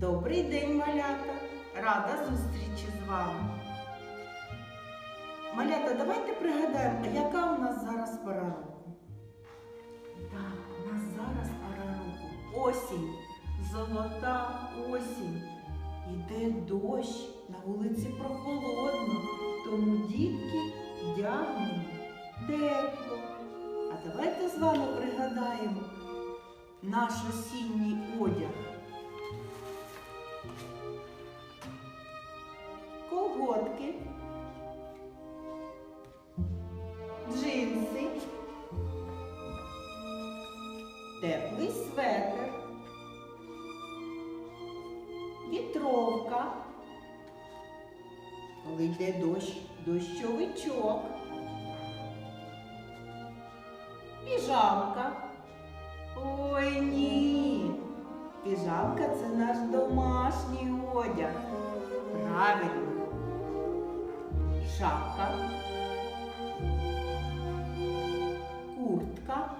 Добрий день, малята! Рада зустрічі з вами. Малята, давайте пригадаємо, яка у нас зараз пора року? Так, у нас зараз пора року. Осінь, золота осінь. Іде дощ, на вулиці прохолодно, тому дітки вдягнені тепло. А давайте з вами пригадаємо наш осінній одяг. Колготки, джинси, теплий светр, вітровка, коли йде дощ, дощовичок, піжамка. Ой ні, піжамка це наш домашній одяг. Правильно. Шапка. Куртка.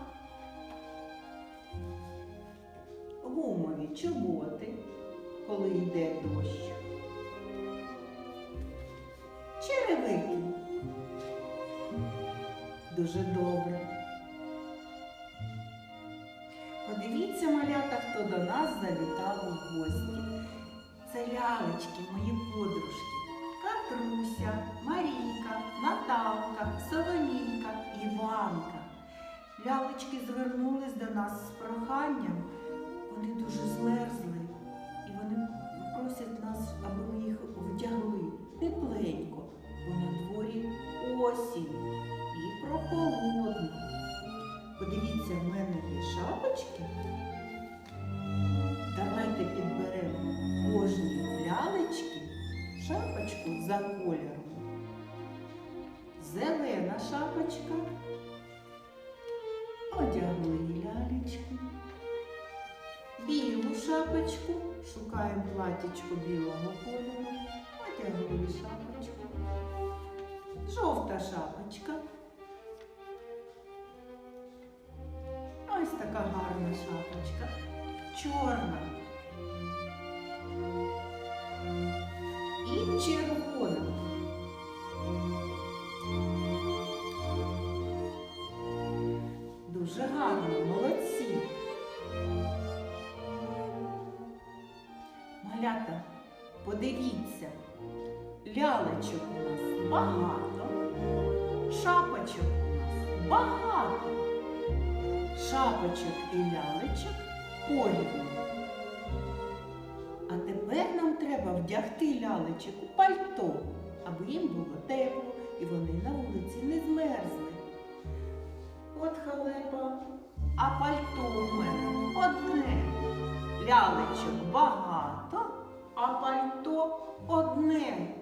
Гумові чоботи, коли йде дощ. Черевики. Дуже добре. Подивіться, малята, хто до нас завітав у гості. Це лялечки, мої подружки. Звернулись до нас з проханням. Вони дуже змерзли і вони просять нас, аби ми їх вдягли тепленько, бо на дворі осінь і прохолодно. Подивіться, в мене є шапочки. Давайте підберемо кожній лялечки шапочку за кольором. Зелена шапочка. Одягли лялечку. Білу шапочку. Шукаємо платічко білого кольору. Одягли шапочку. Жовта шапочка. Ось така гарна шапочка. Чорна. І червона. Малята, подивіться, лялечок у нас багато, шапочок у нас багато шапочок і лялечок порівну. А тепер нам треба вдягти лялечок у пальто, аби їм було тепло і вони на вулиці не змерзли. От халепа, а пальто у мене одне. Лялечок багато, а пальто одне.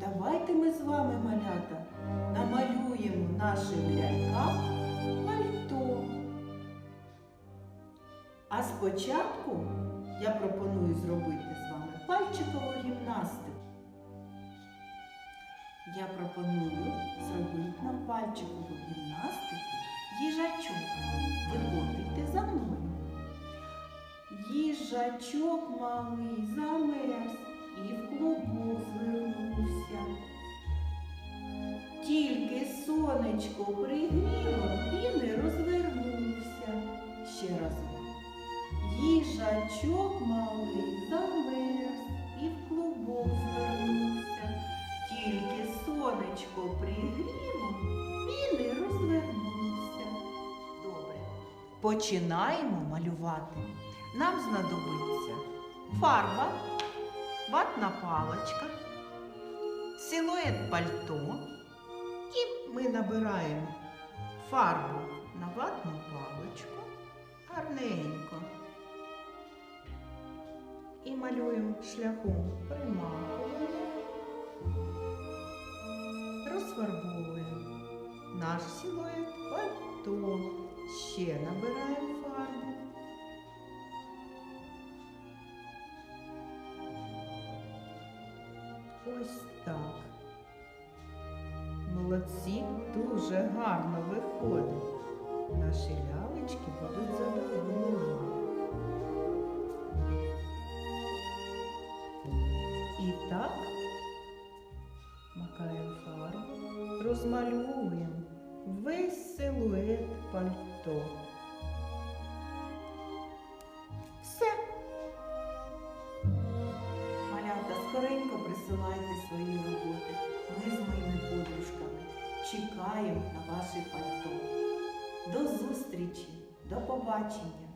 Давайте ми з вами, малята, намалюємо нашим лялькам пальто. А спочатку я пропоную зробити з вами пальчикову гімнастику. Я пропоную зробити нам пальчикову гімнастику їжачок. Виконуйте за мною. Їжачок малий замерз і в клубок звернувся. Тільки сонечко пригріло і не розвернувся. Ще разом. Їжачок малий замерз і в клубок звернувся. Тільки сонечко пригріло і не розвернувся. Добре. Починаємо малювати. Нам знадобиться фарба, ватна паличка, силует пальто. І ми набираємо фарбу на ватну паличку гарненько. І малюємо шляхом примахування, розфарбовуємо наш силует пальто. Ще набираємо ось так. Молодці дуже гарно виходить. Наші лялечки будуть задоволені. І так макаємо фарбу, розмалюємо весь силует пальто. Скоренько свої роботи. Ми з моїми подружками чекаємо на ваше пальто. До зустрічі, до побачення!